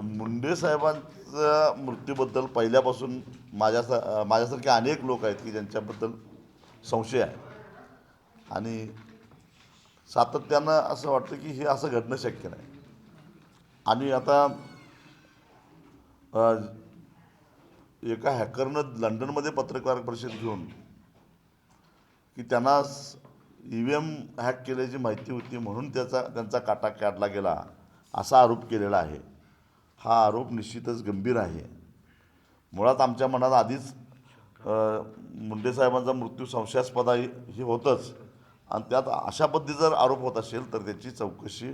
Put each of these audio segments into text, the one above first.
मुंडे साहेबांच्या मृत्यूबद्दल पहिल्यापासून माझ्यासा माझ्यासारखे अनेक लोक आहेत की ज्यांच्याबद्दल संशय आहे. आणि सातत्यानं असं वाटतं की हे असं घडणं शक्य नाही. आणि आता एका हॅकरनं लंडनमध्ये पत्रकार परिषद घेऊन की त्यांना ई व्ही एम हॅक केल्याची माहिती होती म्हणून त्याचा त्यांचा काटा काढला गेला असा आरोप केलेला आहे. हा आरोप निश्चितच गंभीर आहे. मुळात आमच्या मनात आधीच मुंडेसाहेबांचा मृत्यू संशयास्पद हे होतंच. आणि त्यात अशा पद्धतीचा जर आरोप होत असेल तर त्याची चौकशी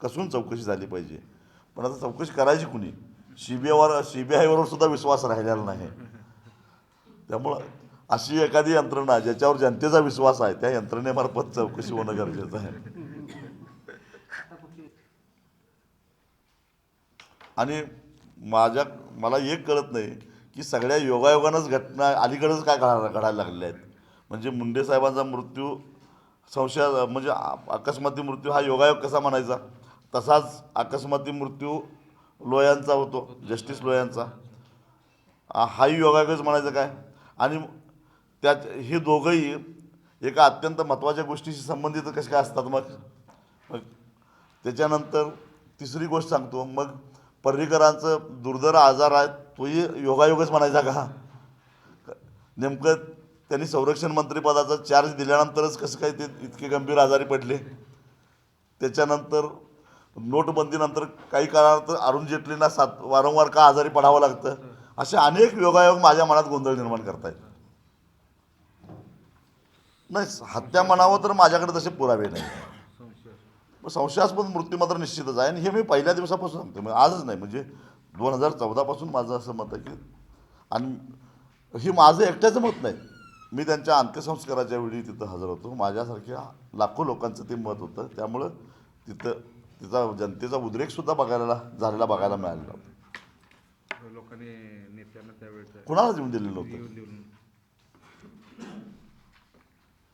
कसून चौकशी झाली पाहिजे? पण आता चौकशी करायची कुणी? सी बी आयवर सी बी आयवर सुद्धा विश्वास राहिलेला नाही. त्यामुळं अशी एखादी यंत्रणा ज्याच्यावर जनतेचा विश्वास आहे त्या यंत्रणेमार्फत चौकशी होणं गरजेचं आहे. आणि माझ्या मला एक कळत नाही की सगळ्या योगायोगानंच घटना अलीकडंच काय घडा घडायला लागलेल्या आहेत. म्हणजे मुंडे साहेबांचा मृत्यू संशय म्हणजे आ- अकस्माती मृत्यू हा योगायोग कसा म्हणायचा? तसाच अकस्माती मृत्यू लोयांचा होतो जस्टिस लोयांचा हाही योगायोगच म्हणायचं काय? आणि त्यात हे दोघंही एका अत्यंत महत्त्वाच्या गोष्टीशी संबंधित कसे काय असतात मग? मग त्याच्यानंतर तिसरी गोष्ट सांगतो मग पर्रीकरांचं दुर्धर आजार आहे तोही योगायोगच म्हणायचा का? नेमकं त्यांनी संरक्षण मंत्रिपदाचा चार्ज दिल्यानंतरच कसं काय ते इतके गंभीर आजारी पडले? त्याच्यानंतर नोटबंदीनंतर काही काळानंतर अरुण जेटलींना सात वारंवार का आजारी पडावं लागतं? असे अनेक योगायोग माझ्या मनात गोंधळ निर्माण करतायत. नाही हत्या म्हणावं तर माझ्याकडे तसे पुरावे नाही पण संशयास्पद मृत्यू मात्र निश्चितच आहे. आणि हे मी पहिल्या दिवसापासून सांगतो म्हणजे आजच नाही म्हणजे दोन हजार चौदापासून माझं असं मत आहे की आणि हे माझं एकट्याचं मत नाही. मी त्यांच्या अंत्यसंस्काराच्या वेळी तिथं हजर होतो. माझ्यासारख्या लाखो लोकांचं ते मत होतं. त्यामुळं तिथं तिचा जनतेचा उद्रेकसुद्धा बघायला झालेला बघायला मिळालेला होता. लोकांनी नेत्यांना त्यावेळेस कुणालाच येऊन दिलेलं देऊन